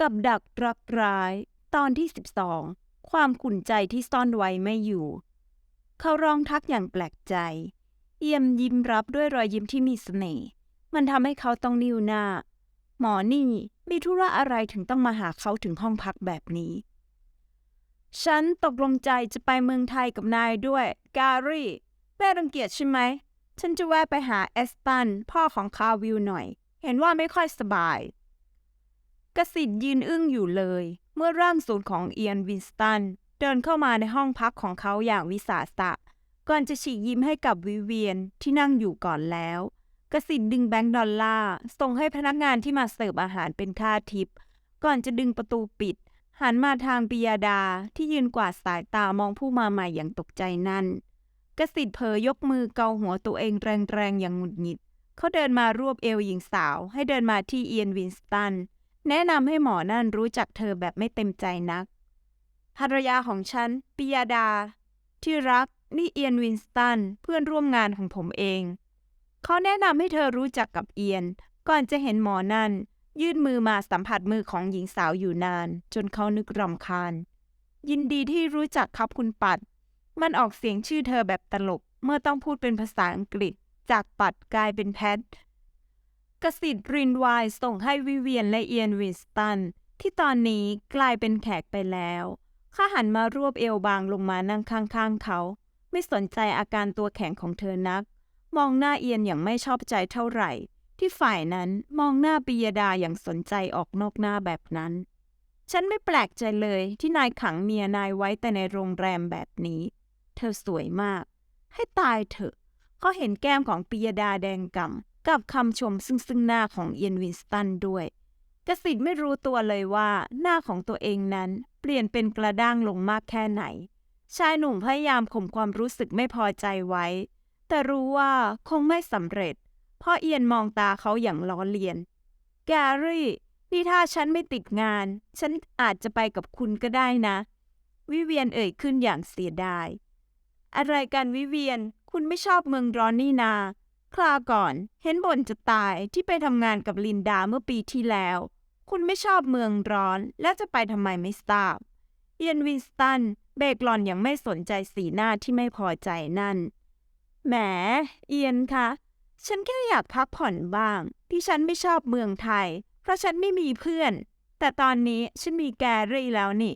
กับดักรักร้าย ตอนที่ 12 ความขุ่นใจที่ซ่อนไว้ไม่อยู่ เขาร้องทักอย่างแปลกใจ เอี่ยมยิ้มรับด้วยรอยยิ้มที่มีเสน่ห์มันทำให้เขาต้องนิ้วหน้า หมอนี่มีธุระอะไรถึงต้องมาหาเขาถึงห้องพักแบบนี้ ฉันตกลงใจจะไปเมืองไทยกับนายด้วย การีแม่รังเกียจใช่ไหม ฉันจะแวะไปหาเอสตัน พ่อของคาวิลหน่อย เห็นว่าไม่ค่อยสบาย กสิทธิ์ยืนอึ้งอยู่เลย เมื่อร่างสูงของเอียนวินสตัน เดินเข้ามาในห้องพักของเขาอย่างวิสาสะ ก่อนจะฉีกยิ้มให้กับวิเวียนที่นั่งอยู่ก่อนแล้ว กสิทธิ์ดึงแบงค์ดอลลาร์ส่งให้พนักงานที่มาเสิร์ฟอาหารเป็นค่าทิป ก่อนจะดึงประตูปิด หันมาทางปิยาดาที่ยืนกวาดสายตามองผู้มาใหม่อย่างตกใจนั่น กสิทธิ์เผยยกมือเกาหัวตัวเองแรงๆอย่างหงุดหงิด เขาเดินมารวบเอวหญิงสาว ให้เดินมาที่เอียนวินสตัน แนะนำให้หมอนั่นรู้จักเธอแบบไม่เต็มใจนัก ภรรยาของฉันปิยาดา ที่รักนี่เอียนวินสตันเพื่อนร่วมงานของผมเอง เขาแนะนำให้เธอรู้จักกับเอียน ก่อนจะเห็นหมอนั่น ยื่นมือมาสัมผัสมือของหญิงสาวอยู่นาน จนเขานึกรำคาญ ยินดีที่รู้จักครับคุณปัด มันออกเสียงชื่อเธอแบบตลกเมื่อต้องพูดเป็นภาษาอังกฤษ จากปัดกลายเป็นแพท กสิทธิ์รินไวน์ส่งให้วิเวียนและเอียนวินสตัน ที่ตอนนี้กลายเป็นแขกไปแล้วข้าหันมารวบเอวบางลงมานั่งข้างๆเขา ไม่สนใจอาการตัวแข็งของเธอนัก มองหน้าเอียนอย่างไม่ชอบใจเท่าไหร่ ที่ฝ่ายนั้นมองหน้าปิยดาอย่างสนใจออกนอกหน้าแบบนั้น ฉันไม่แปลกใจเลยที่นายขังเมียนายไว้แต่ในโรงแรมแบบนี้ เธอสวยมาก ให้ตายเถอะเขาเห็นแก้มของปิยดาแดงก่ำ กับคำชมซึ่งซึ่งหน้าของเอียนวินสตันด้วยกสิทธิ์ไม่รู้ตัวเลยว่าหน้าของตัวเองนั้นเปลี่ยนเป็นกระด้างลงมากแค่ไหน ชายหนุ่มพยายามข่มความรู้สึกไม่พอใจไว้ แต่รู้ว่าคงไม่สำเร็จเพราะเอียนมองตาเขาอย่างล้อเลียน แกรี่นี่ถ้าฉันไม่ติดงาน ฉันอาจจะไปกับคุณก็ได้นะ วิเวียนเอ่ยขึ้นอย่างเสียดาย อะไรกันวิเวียน คุณไม่ชอบเมืองร้อนนี่นา คลาก่อน เห็นบ่นจะตายที่ไปทำงานกับลินดาเมื่อปีที่แล้ว คุณไม่ชอบเมืองร้อน แล้วจะไปทำไมไม่ทราบเอียนวินสตันเบกลอนย่างไม่สนใจสีหน้าที่ไม่พอใจนั่น แหม เอียนคะ ฉันแค่อยากพักผ่อนบ้าง ที่ฉันไม่ชอบเมืองไทย เพราะฉันไม่มีเพื่อน แต่ตอนนี้ฉันมีแกรี่แล้วนี่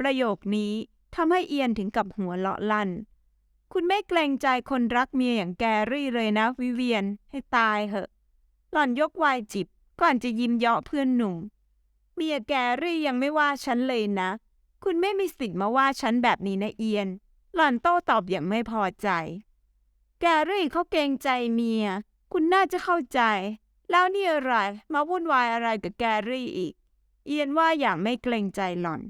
ประโยคนี้ทำให้เอียนถึงกับหัวเลาะลั่น คุณไม่เกรงใจคนรักเมียอย่างแกรี่เลยนะ วิเวียนให้ตายเหอะ หล่อนยกวายจิบ ก่อนจะยิ้มเยาะเพื่อนหนุ่ม เมียแกรี่ยังไม่ว่าฉันเลยนะ คุณไม่มีสิทธิ์มาว่าฉันแบบนี้นะเอียน หล่อนโต้ตอบอย่างไม่พอใจ แกรี่เขาเกรงใจเมีย คุณน่าจะเข้าใจ แล้วนี่อะไรมาวุ่นวายอะไรกับแกรี่อีก เอียนว่าอย่างไม่เกรงใจหล่อน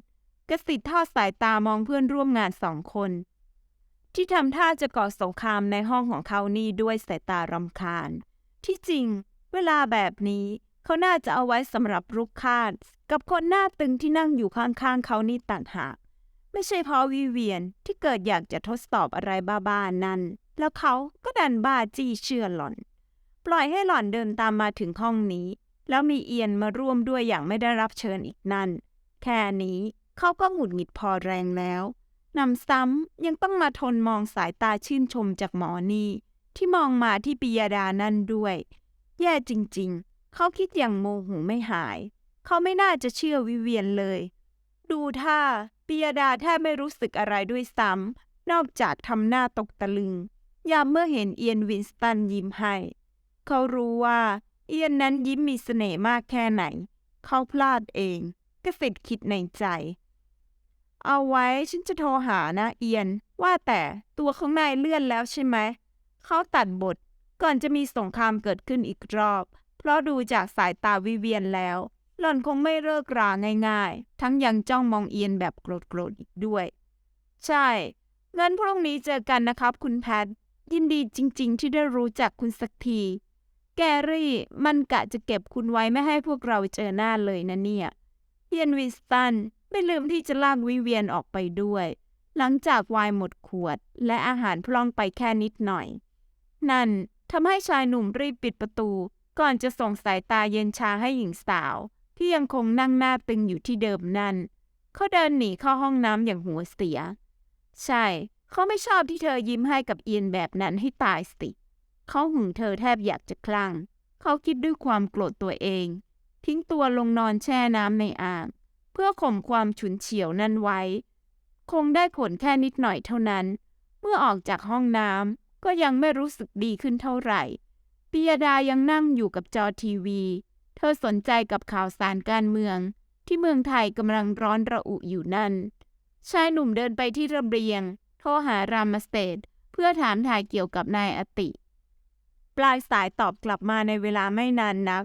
กระสิทธิ์ทอดสายตามองเพื่อนร่วมงานสองคน ที่ทำท่าจะก่อสงครามในห้องของเขานี่ด้วยสายตารำคาญ ที่จริง เวลาแบบนี้เขาน่าจะเอาไว้สำหรับรุกคาดกับคนหน้าตึงที่นั่งอยู่ข้างๆเขานี่ต่างหาก ไม่ใช่เพราะวิเวียนที่เกิดอยากจะทดสอบอะไรบ้าๆนั่น แล้วเขาก็ดันบ้าจี้เชื่อหล่อน ปล่อยให้หล่อนเดินตามมาถึงห้องนี้ แล้วมีเอียนมาร่วมด้วยอย่างไม่ได้รับเชิญอีกนั่น แค่นี้เขาก็หงุดหงิดพอแรงแล้ว นำซ้ำยังต้องมาทนมองสายตาชื่นชมจากหมอนี่ ที่มองมาที่ปิยดานั่นด้วย แย่จริงๆ เขาคิดอย่างโมโหไม่หาย เขาไม่น่าจะเชื่อวิเวียนเลย ดูท่าปิยดาแทบไม่รู้สึกอะไรด้วยซ้ำนอกจากทำหน้าตกตะลึง ยามเมื่อเห็นเอียนวินสตันยิ้มให้ เขารู้ว่า เอียนนั้นยิ้มมีเสน่ห์มากแค่ไหน เขาพลาดเองกสิทธิ์คิดในใจ เอาไว้ ฉันจะโทรหานะเอียน ว่าแต่ตัวของนายเลื่อนแล้วใช่ไหม เขาตัดบท ก่อนจะมีสงครามเกิดขึ้นอีกรอบ เพราะดูจากสายตาวิเวียนแล้ว หล่อนคงไม่เลิกราง่ายๆ ทั้งยังจ้องมองเอียนแบบโกรธๆอีกด้วย ใช่งั้นพรุ่งนี้เจอกันนะครับ คุณแพทยินดีจริง ๆ ที่ได้รู้จักคุณสักที แกรี่ มันกะจะเก็บคุณไว้ไม่ให้พวกเราเจอหน้าเลยนะเนี่ยเอียนวินสตัน ไม่ลืมที่จะลากวิเวียนออกไปด้วย หลังจากไวน์หมดขวด และอาหารพล่องไปแค่นิดหน่อย นั่นทำให้ชายหนุ่มรีบปิดประตู ก่อนจะส่งสายตาเย็นชาให้หญิงสาว ที่ยังคงนั่งหน้าตึงอยู่ที่เดิมนั่น เขาเดินหนีเข้าห้องน้ำอย่างหัวเสีย ใช่ เขาไม่ชอบที่เธอยิ้มให้กับเอียนแบบนั้นให้ตายสิ เขาหึงเธอแทบอยากจะคลั่ง เขาคิดด้วยความโกรธตัวเอง ทิ้งตัวลงนอนแช่น้ำในอ่าง เพื่อข่มความฉุนเฉียวนั้นไว้ คงได้ผลแค่นิดหน่อยเท่านั้น เมื่อออกจากห้องน้ำก็ยังไม่รู้สึกดีขึ้นเท่าไหร่ปิยดายังนั่งอยู่กับจอทีวี เธอสนใจกับข่าวสารการเมือง ที่เมืองไทยกำลังร้อนระอุอยู่นั่น ชายหนุ่มเดินไปที่ระเบียง โทรหารามสเตทเพื่อถามถ่ายเกี่ยวกับนายอติ ปลายสายตอบกลับมาในเวลาไม่นานนัก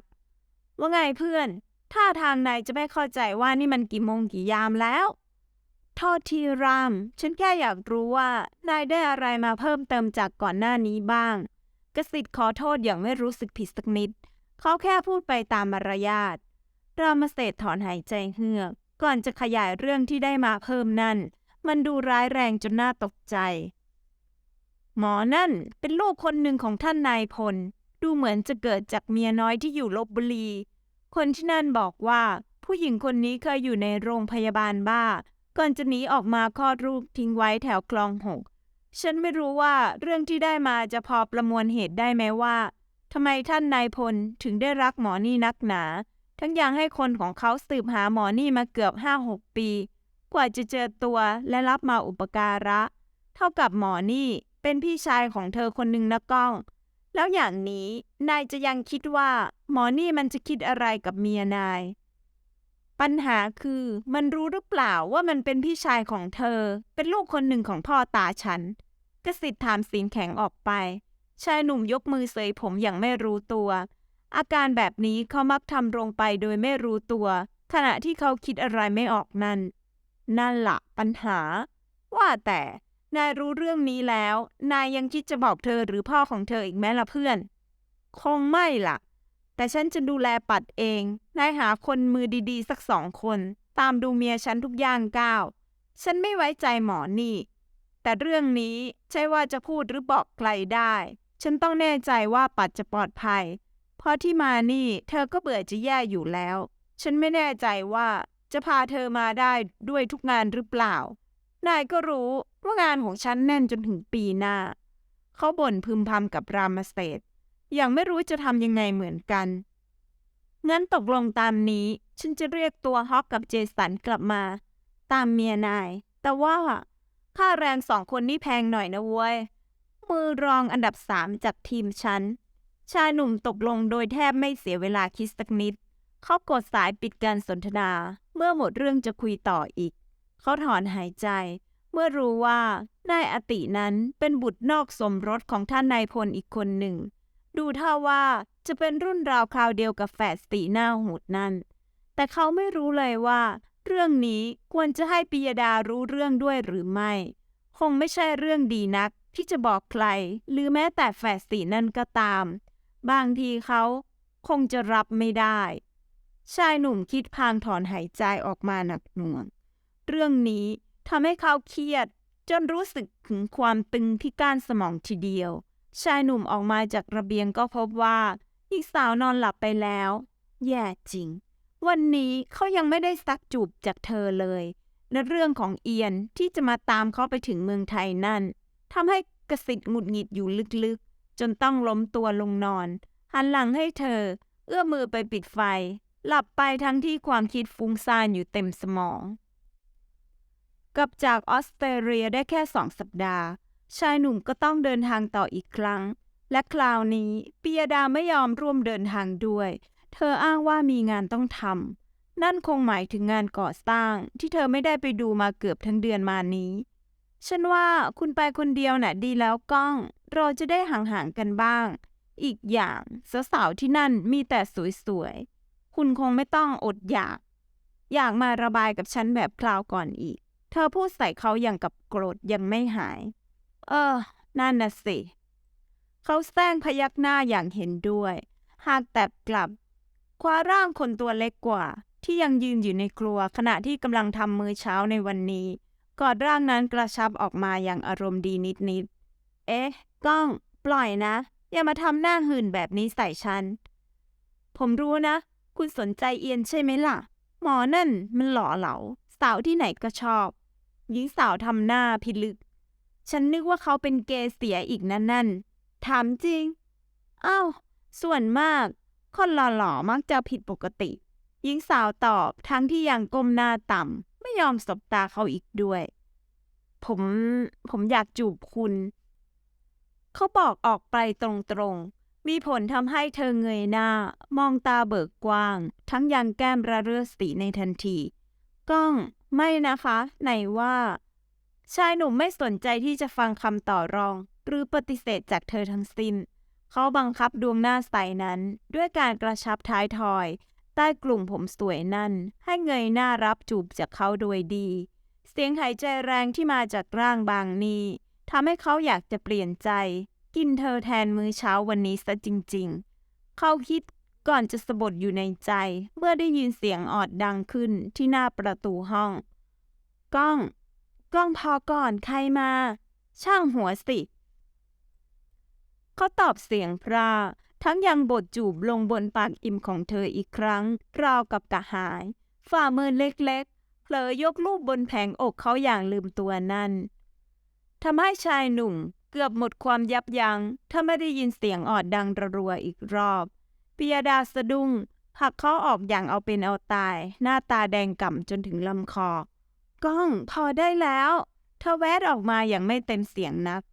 ว่าไงเพื่อน ท่าทางนายจะไม่เข้าใจว่านี่มันกี่โมงกี่ยามแล้วโทษทีรามฉันแค่อยากรู้ว่านายได้อะไรมาเพิ่มเติมจากก่อนหน้านี้บ้าง กสิทธิ์ขอโทษอย่างไม่รู้สึกผิดสักนิด เขาแค่พูดไปตามมารยาทรามเศษถอนหายใจเฮือก ก่อนจะขยายเรื่องที่ได้มาเพิ่มนั่น มันดูร้ายแรงจนน่าตกใจ หมอนั่นเป็นลูกคนหนึ่งของท่านนายพล ดูเหมือนจะเกิดจากเมียน้อยที่อยู่ลบบุรี คนที่นั่นบอกว่า ผู้หญิงคนนี้เคยอยู่ในโรงพยาบาลบ้า ก่อนจะหนีออกมาคลอดลูกทิ้งไว้แถวคลองหก ฉันไม่รู้ว่าเรื่องที่ได้มาจะพอประมวลเหตุได้ไหมว่าทำไมท่านนายพลถึงได้รักหมอนี่นักหนา ทั้งยังให้คนของเขาสืบหาหมอนี่มาเกือบห้าหกปี กว่าจะเจอตัวและรับมาอุปการะ เท่ากับหมอนี่เป็นพี่ชายของเธอคนหนึ่งนะก้อง แล้วอย่างนี้นายจะยังคิดว่า หมอนี่มันจะคิดอะไรกับเมียนาย ปัญหาคือมันรู้หรือเปล่าว่ามันเป็นพี่ชายของเธอ เป็นลูกคนหนึ่งของพ่อตาฉันกสิทธิ์ถามสียงแข็งออกไป ชายหนุ่มยกมือเสยผมอย่างไม่รู้ตัว อาการแบบนี้เขามักทำลงไปโดยไม่รู้ตัว ขณะที่เขาคิดอะไรไม่ออกนั่น นั่นละปัญหา ว่าแต่ นายรู้เรื่องนี้แล้ว นายยังคิดจะบอกเธอหรือพ่อของเธออีกไหมล่ะเพื่อน คงไม่ล่ะ แต่ฉันจะดูแลปัดเอง นายหาคนมือดีๆ สักสองคน ตามดูเมียฉันทุกอย่างก้าว ฉันไม่ไว้ใจหมอนี่ แต่เรื่องนี้ใช่ว่าจะพูดหรือบอกใครได้ ฉันต้องแน่ใจว่าปัดจะปลอดภัย เพราะที่มานี่เธอก็เบื่อจะแย่อยู่แล้ว ฉันไม่แน่ใจว่าจะพาเธอมาได้ด้วยทุกงานหรือเปล่า นายก็รู้ว่างานของฉันแน่นจนถึงปีหน้า เขาบ่นพึมพำกับรามเศรษฐ์ยังไม่รู้จะทำยังไงเหมือนกัน งั้นตกลงตามนี้ ฉันจะเรียกตัวฮอกกับเจสันกลับมา ตามเมียนาย แต่ว่า ค่าแรงสองคนนี่แพงหน่อยนะเว้ย มือรองอันดับสามจากทีมฉัน ชายหนุ่มตกลงโดยแทบไม่เสียเวลาคิดสักนิด เขากดสายปิดการสนทนา เมื่อหมดเรื่องจะคุยต่ออีก เขาถอนหายใจ เมื่อรู้ว่านายอตินั้นเป็นบุตรนอกสมรสของท่านนายพลอีกคนหนึ่ง ดูท่าว่าจะเป็นรุ่นราวคราวเดียวกับแฝดสีหน้าโหดนั่น แต่เขาไม่รู้เลยว่า เรื่องนี้ควรจะให้ปิยดารู้เรื่องด้วยหรือไม่ คงไม่ใช่เรื่องดีนักที่จะบอกใคร หรือแม้แต่แฝดสีนั่นก็ตาม บางทีเขาคงจะรับไม่ได้ ชายหนุ่มคิดพางถอนหายใจออกมาหนักหน่วง เรื่องนี้ทำให้เขาเครียด จนรู้สึกถึงความตึงที่ก้านสมองทีเดียว ชายหนุ่มออกมาจากระเบียงก็พบว่าอีกสาวนอนหลับไปแล้ว แย่จริง วันนี้เขายังไม่ได้ซักจูบจากเธอเลยและเรื่องของเอียนที่จะมาตามเขาไปถึงเมืองไทยนั่นทำให้กสิทธิ์หงุดหงิดอยู่ลึกๆ จนต้องล้มตัวลงนอน หันหลังให้เธอ เอื้อมมือไปปิดไฟ หลับไปทั้งที่ความคิดฟุ้งซ่านอยู่เต็มสมอง กับจากออสเตรเลียได้แค่สองสัปดาห์ ชายหนุ่มก็ต้องเดินทางต่ออีกครั้ง และคราวนี้ปิยดาไม่ยอมร่วมเดินทางด้วย เธออ้างว่ามีงานต้องทำนั่นคงหมายถึงงานก่อสร้างที่เธอไม่ได้ไปดูมาเกือบทั้งเดือนมานี้ ฉันว่าคุณไปคนเดียวน่ะดีแล้วก้อง เราจะได้ห่างๆกันบ้าง อีกอย่างสาวๆที่นั่นมีแต่สวยๆ คุณคงไม่ต้องอดอยาก อยากมาระบายกับฉันแบบคราวก่อนอีก เธอพูดใส่เขาอย่างกับโกรธยังไม่หาย เออ นั่นน่ะสิ เขาแซงพยักหน้าอย่างเห็นด้วย หากแต่กลับ คว้าร่างคนตัวเล็กกว่า ที่ยังยืนอยู่ในครัวขณะที่กำลังทำมื้อเช้าในวันนี้ กอดร่างนั้นกระชับออกมาอย่างอารมณ์ดีนิดๆ เอ๊ะ ก้อง ปล่อยนะ อย่ามาทำหน้าหื่นแบบนี้ใส่ฉัน ผมรู้นะ คุณสนใจเอียนใช่ไหมล่ะ หมอนั่นมันหล่อเหลาสาวที่ไหนก็ชอบ หญิงสาวทำหน้าพิลึก ฉันนึกว่าเขาเป็นเกย์เสียอีกนั่นนั่น ถามจริง อ้าว ส่วนมาก คนหล่อๆมักจะผิดปกติ หญิงสาวตอบทั้งที่ยังก้มหน้าต่ำ ไม่ยอมสบตาเขาอีกด้วย ผม ผมอยากจูบคุณ เขาบอกออกไปตรงๆ มีผลทำให้เธอเงยหน้า มองตาเบิกกว้าง ทั้งยังแก้มระเรื่อสีในทันที ก้อง ไม่นะคะ ไหนว่า ชายหนุ่มไม่สนใจที่จะฟังคำต่อรอง หรือปฏิเสธจากเธอทั้งสิ้น เขาบังคับดวงหน้าใสนั้น ด้วยการกระชับท้ายทอย ใต้กลุ่มผมสวยนั่น ให้เงยหน้ารับจูบจากเขาโดยดี เสียงหายใจแรงที่มาจากร่างบางนี้ทำให้เขาอยากจะเปลี่ยนใจ กินเธอแทนมื้อเช้าวันนี้ซะจริง ๆ เขาคิด ก่อนจะสะบดอยู่ในใจ เมื่อได้ยินเสียงออดดังขึ้นที่หน้าประตูห้อง ก้อง ก้องพอก่อนใครมา ช่างหัวสิ เขาตอบเสียงพราทั้งยังบดจูบลงบนปากอิ่มของเธออีกครั้ง ราวกับกระหาย ฝ่ามือเล็กๆเผลอยกลูบบนแผงอกเขาอย่างลืมตัวนั่นทำให้ชายหนุ่มเกือบหมดความยับยัง้งถ้าไม่ได้ยินเสียงออดดังระรัวอีกรอบ ปิยดาสะดุ้งหักเขาออกอย่างเอาเป็นเอาตาย หน้าตาแดงก่ำจนถึงลำคอ ก้องพอได้แล้ว เธอแวดออกมาอย่างไม่เต็มเสียงนัก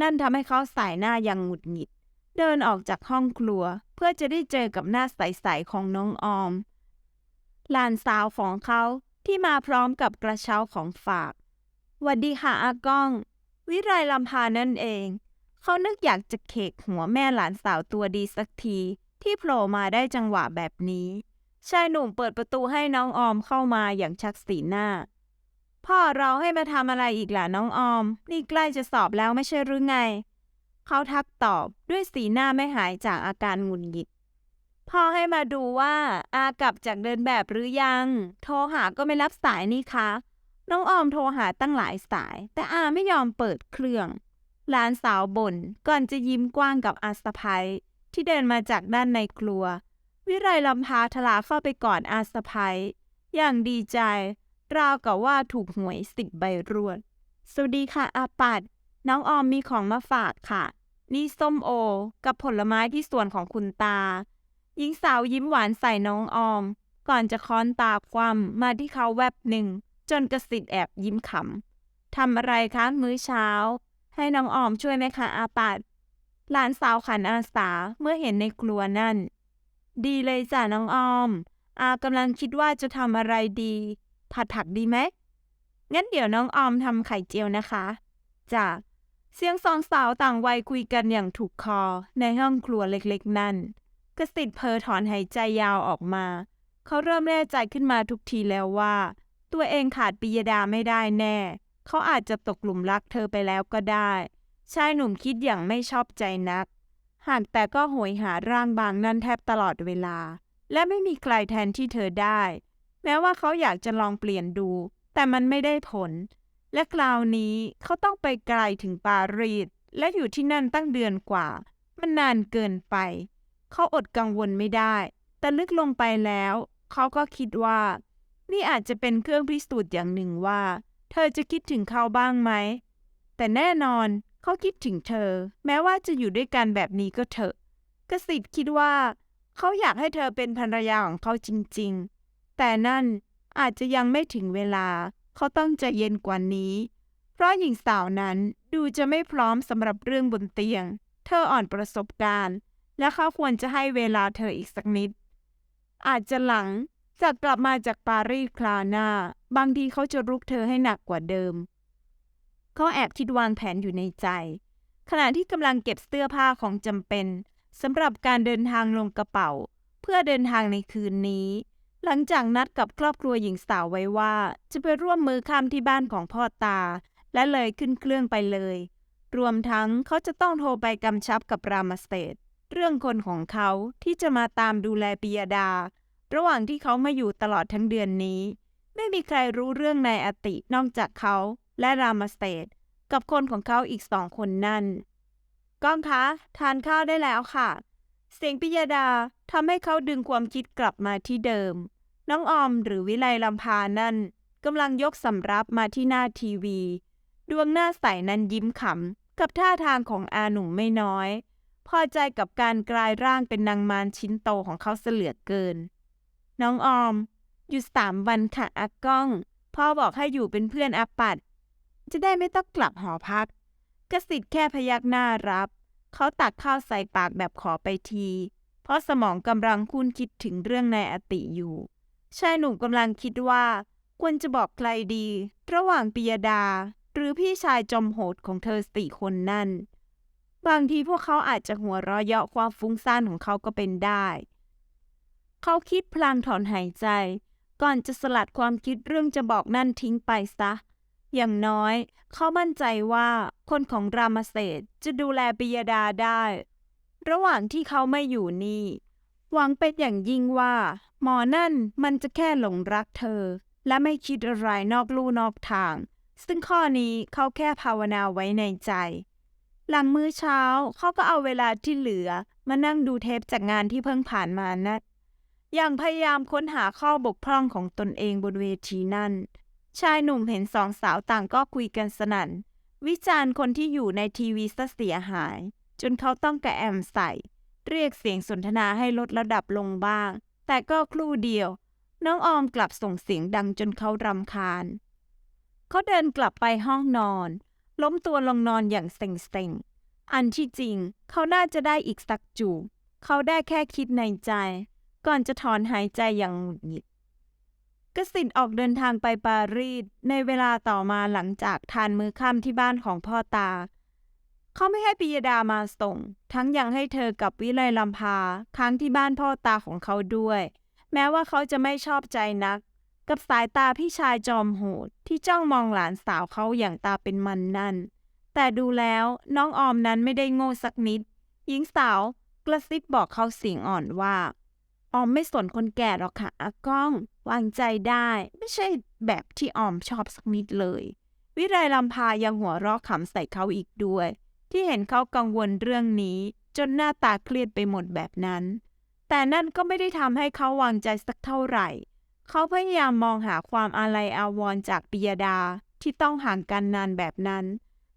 นั่นทำให้เขาสายหน้ายังหงุดหงิด เดินออกจากห้องครัว เพื่อจะได้เจอกับหน้าใสๆของน้องออมหลานสาวของเขาที่มาพร้อมกับกระเช้าของฝากหวัดดีค่ะอาก้อง วิไรลำพานั่นเอง เขานึกอยากจะเขกหัวแม่หลานสาวตัวดีสักที ที่โผล่มาได้จังหวะแบบนี้ ชายหนุ่มเปิดประตูให้น้องออมเข้ามาอย่างชักสีหน้า พ่อเราให้มาทำอะไรอีกล่ะน้องออม นี่ใกล้จะสอบแล้วไม่ใช่หรือไง เขาทักตอบด้วยสีหน้าไม่หายจากอาการหงุดหงิด พ่อให้มาดูว่า อากลับจากเดินแบบหรือยัง โทรหาก็ไม่รับสายนี่คะน้องออมโทรหาตั้งหลายสาย แต่อาไม่ยอมเปิดเครื่อง หลานสาวบ่นก่อนจะยิ้มกว้างกับอาสะพาย ที่เดินมาจากด้านในครัว วิไรลำพาทลาเข้าไปกอดอาสะพายอย่างดีใจ ราวกับว่าถูกหวยสิบใบรวด สวัสดีค่ะอาปัด น้องออมมีของมาฝากค่ะ นี่ส้มโอ กับผลไม้ที่สวนของคุณตา หญิงสาวยิ้มหวานใส่น้องออม ก่อนจะค้อนตาคว่ำมาที่เขาแวบหนึ่ง จนกระสิทธ์แอบยิ้มขำทำอะไรคะมื้อเช้า ให้น้องออมช่วยไหมคะอาปัด หลานสาวขันอาสาเมื่อเห็นในครัวนั่น ดีเลยจ้ะน้องออม อากำลังคิดว่าจะทำอะไรดี ผัดผักดีไหม งั้นเดี๋ยวน้องออมทำไข่เจียวนะคะจ้ะเสียงสองสาวต่างวัยคุยกันอย่างถูกคอในห้องครัวเล็กๆ นั่นกสิทธิ์เพอถอนหายใจยาวออกมา เขาเริ่มแน่ใจขึ้นมาทุกทีแล้วว่า ตัวเองขาดปิยดาไม่ได้แน่ เขาอาจจะตกหลุมรักเธอไปแล้วก็ได้ ชายหนุ่มคิดอย่างไม่ชอบใจนักหากแต่ก็โหยหาร่างบางนั้นแทบตลอดเวลา และไม่มีใครแทนที่เธอได้ แม้ว่าเขาอยากจะลองเปลี่ยนดู แต่มันไม่ได้ผล และคราวนี้เขาต้องไปไกลถึงปารีสและอยู่ที่นั่นตั้งเดือนกว่า มันนานเกินไป เขาอดกังวลไม่ได้ แต่ลึกลงไปแล้ว เขาก็คิดว่า นี่อาจจะเป็นเครื่องพิสูจน์อย่างหนึ่งว่า เธอจะคิดถึงเขาบ้างไหม แต่แน่นอน เขาคิดถึงเธอ แม้ว่าจะอยู่ด้วยกันแบบนี้ก็เถอะ กสิทธิ์คิดว่า เขาอยากให้เธอเป็นภรรยาของเขาจริงๆ แต่นั่นอาจจะยังไม่ถึงเวลา เขาต้องใจเย็นกว่านี้ เพราะหญิงสาวนั้นดูจะไม่พร้อมสำหรับเรื่องบนเตียง เธออ่อนประสบการณ์ และเขาควรจะให้เวลาเธออีกสักนิด อาจจะหลังจากกลับมาจากปารีสคราวหน้า บางทีเขาจะรุกเธอให้หนักกว่าเดิม เขาแอบคิดวางแผนอยู่ในใจ ขณะที่กำลังเก็บเสื้อผ้าของจำเป็นสำหรับการเดินทางลงกระเป๋า เพื่อเดินทางในคืนนี้ หลังจากนัดกับครอบครัวหญิงสาวไว้ว่า จะไปร่วมมือข้ามที่บ้านของพ่อตา และเลยขึ้นเครื่องไปเลย รวมทั้งเขาจะต้องโทรไปกำชับกับรามสเตทเรื่องคนของเขาที่จะมาตามดูแลปิยดา ระหว่างที่เขามาอยู่ตลอดทั้งเดือนนี้ ไม่มีใครรู้เรื่องในอตินอกจากเขา และรามสเตทกับคนของเขาอีกสองคนนั่น ก้องคะทานข้าวได้แล้วค่ะ เสียงปิยดาทำให้เขาดึงความคิดกลับมาที่เดิม น้องออมหรือวิไลลำพานั่นกำลังยกสำรับมาที่หน้าทีวี ดวงหน้าใสนั้นยิ้มขำกับท่าทางของอาหนุ่มไม่น้อย พอใจกับการกลายร่างเป็นนางมารชิ้นโตของเขาเสลือเกิน น้องออมอยู่สามวันค่ะอากล้อง พ่อบอกให้อยู่เป็นเพื่อนอาปัด จะได้ไม่ต้องกลับหอพัก กสิทธิ์แค่พยักหน้ารับ เขาตักข้าวใส่ปากแบบขอไปที เพราะสมองกำลังคุ้นคิดถึงเรื่องในอติอยู่ ชายหนุ่มกำลังคิดว่า ควรจะบอกใครดี ระหว่างปิยดา หรือพี่ชายจอมโหดของเธอสี่คนนั่น บางทีพวกเขาอาจจะหัวเราะเยาะความฟุ้งซ่านของเขาก็เป็นได้ เขาคิดพลางถอนหายใจ ก่อนจะสลัดความคิดเรื่องจะบอกนั่นทิ้งไปซะ อย่างน้อย เขามั่นใจว่าคนของรามเศษจะดูแลปิยดาได้ ระหว่างที่เขาไม่อยู่นี่ หวังเป็นอย่างยิ่งว่า หมอนั่นมันจะแค่หลงรักเธอ และไม่คิดอะไรนอกลู่นอกทาง ซึ่งข้อนี้เขาแค่ภาวนาไว้ในใจ หลังมื้อเช้าเขาก็เอาเวลาที่เหลือมานั่งดูเทปจากงานที่เพิ่งผ่านมานะอย่างพยายามค้นหาข้อบกพร่องของตนเองบนเวทีนั่น ชายหนุ่มเห็นสองสาวต่างก็คุยกันสนั่น วิจารณ์คนที่อยู่ในทีวีซะเสียหาย จนเขาต้องกระแอมใส่ เรียกเสียงสนทนาให้ลดระดับลงบ้าง แต่ก็ครู่เดียว น้องออมกลับส่งเสียงดังจนเขารำคาญ เขาเดินกลับไปห้องนอน ล้มตัวลงนอนอย่างเซ็งๆ อันที่จริง เขาน่าจะได้อีกสักจูบเขาได้แค่คิดในใจ ก่อนจะถอนหายใจอย่างหงุดหงิด กสินออกเดินทางไปปารีสในเวลาต่อมาหลังจากทานมื้อค่ำที่บ้านของพ่อตา เขาไม่ให้ปิยดามาส่ง ทั้งยังให้เธอกับวิไลลำพาค้างที่บ้านพ่อตาของเขาด้วย แม้ว่าเขาจะไม่ชอบใจนัก กับสายตาพี่ชายจอมโหดที่จ้องมองหลานสาวเขาอย่างตาเป็นมันนั่น แต่ดูแล้วน้องออมนั้นไม่ได้โง่สักนิด หญิงสาวกระซิบบอกเขาเสียงอ่อนว่า ออมไม่สนคนแก่หรอกค่ะอากล้องวางใจได้ ไม่ใช่แบบที่ออมชอบสักนิดเลย วิไรลำพายังหัวเราะขำใส่เขาอีกด้วย ที่เห็นเขากังวลเรื่องนี้ จนหน้าตาเครียดไปหมดแบบนั้น แต่นั่นก็ไม่ได้ทำให้เขาวางใจสักเท่าไหร่ เขาพยายามมองหาความอาลัยอาวรณ์จากปิยดาที่ต้องห่างกันนานแบบนั้น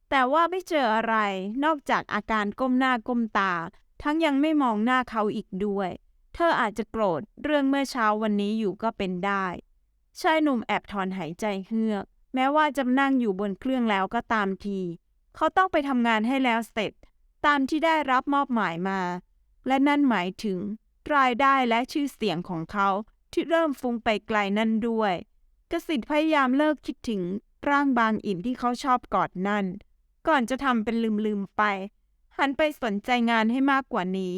แต่ว่าไม่เจออะไรนอกจากอาการก้มหน้าก้มตา ทั้งยังไม่มองหน้าเขาอีกด้วย ธออาจจะโกรธเรื่องเมื่อเช้าวันนี้อยู่ก็เป็นได้ ชายหนุ่มแอบถอนหายใจเฮือก แม้ว่าจะนั่งอยู่บนเครื่องแล้วก็ตามที เขาต้องไปทำงานให้แล้วเสร็จ ตามที่ได้รับมอบหมายมา และนั่นหมายถึง รายได้และชื่อเสียงของเขาที่เริ่มฟุ้งไปไกลนั่นด้วย กสิทธิ์พยายามเลิกคิดถึงร่างบางอิ่มที่เขาชอบกอดนั่น ก่อนจะทำเป็นลืมๆไป หันไปสนใจงานให้มากกว่านี้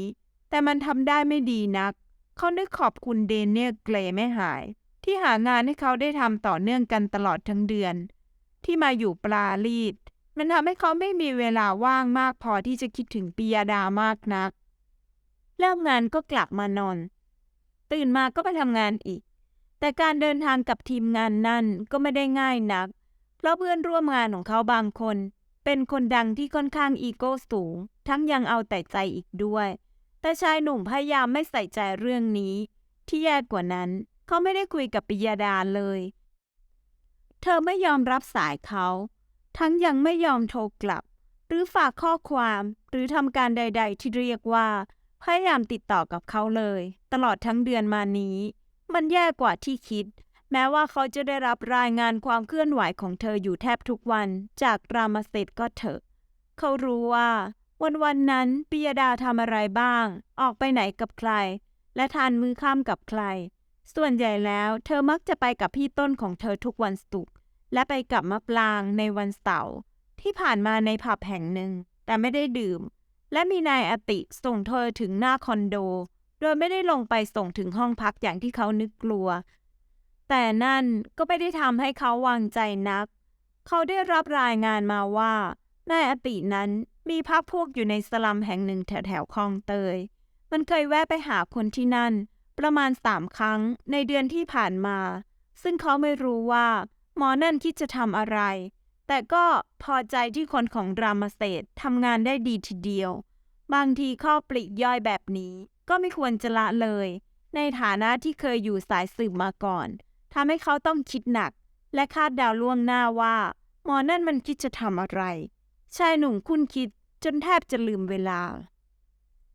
แต่มันทำได้ไม่ดีนัก เขานึกขอบคุณเดนเนียลเกรไม่หาย ที่หางานให้เขาได้ทำต่อเนื่องกันตลอดทั้งเดือน ที่มาอยู่ปลาลีดมันทำให้เขาไม่มีเวลาว่างมากพอที่จะคิดถึงปิยดามากนัก เลิกงานก็กลับมานอน ตื่นมาก็ไปทำงานอีก แต่การเดินทางกับทีมงานนั่นก็ไม่ได้ง่ายนัก เพราะเพื่อนร่วมงานของเขาบางคน เป็นคนดังที่ค่อนข้างอีโก้สูง ทั้งยังเอาแต่ใจอีกด้วย แต่ชายหนุ่มพยายามไม่ใส่ใจเรื่องนี้ ที่แย่กว่านั้น เขาไม่ได้คุยกับปิยดาเลย เธอไม่ยอมรับสายเขา ทั้งยังไม่ยอมโทรกลับ หรือฝากข้อความหรือทำการใด ๆ ที่เรียกว่า พยายามติดต่อกับเขาเลย ตลอดทั้งเดือนมานี้ มันแย่กว่าที่คิด แม้ว่าเขาจะได้รับรายงานความเคลื่อนไหวของเธออยู่แทบทุกวันจากรามเสดก็เถอะ เขารู้ว่า วันวันนั้นปิยดาทำอะไรบ้าง ออกไปไหนกับใคร และทานมื้อค่ำกับใคร ส่วนใหญ่แล้วเธอมักจะไปกับพี่ต้นของเธอทุกวันศุกร์และไปกับมะปรางในวันเสาร์ที่ผ่านมาในผับแห่งหนึ่ง แต่ไม่ได้ดื่ม และมีนายอติส่งเธอถึงหน้าคอนโด โดยไม่ได้ลงไปส่งถึงห้องพักอย่างที่เขานึกกลัว แต่นั่นก็ไม่ได้ทำให้เขาวางใจนัก เขาได้รับรายงานมาว่านายอตินั้น มีพักพวกอยู่ในสลัมแห่งหนึ่งแถวแถวคลองเตย มันเคยแวะไปหาคนที่นั่น ประมาณสามครั้งในเดือนที่ผ่านมา ซึ่งเขาไม่รู้ว่า หมอนั่นคิดจะทำอะไร แต่ก็พอใจที่คนของรามเศษทำงานได้ดีทีเดียว บางทีข้อปลีกย่อยแบบนี้ก็ไม่ควรจะละเลย ในฐานะที่เคยอยู่สายสืบมาก่อนทำให้เขาต้องคิดหนัก และคาดเดาล่วงหน้าว่า หมอนั่นมันคิดจะทำอะไร ชายหนุ่มคุ้นคิดจนแทบจะลืมเวลา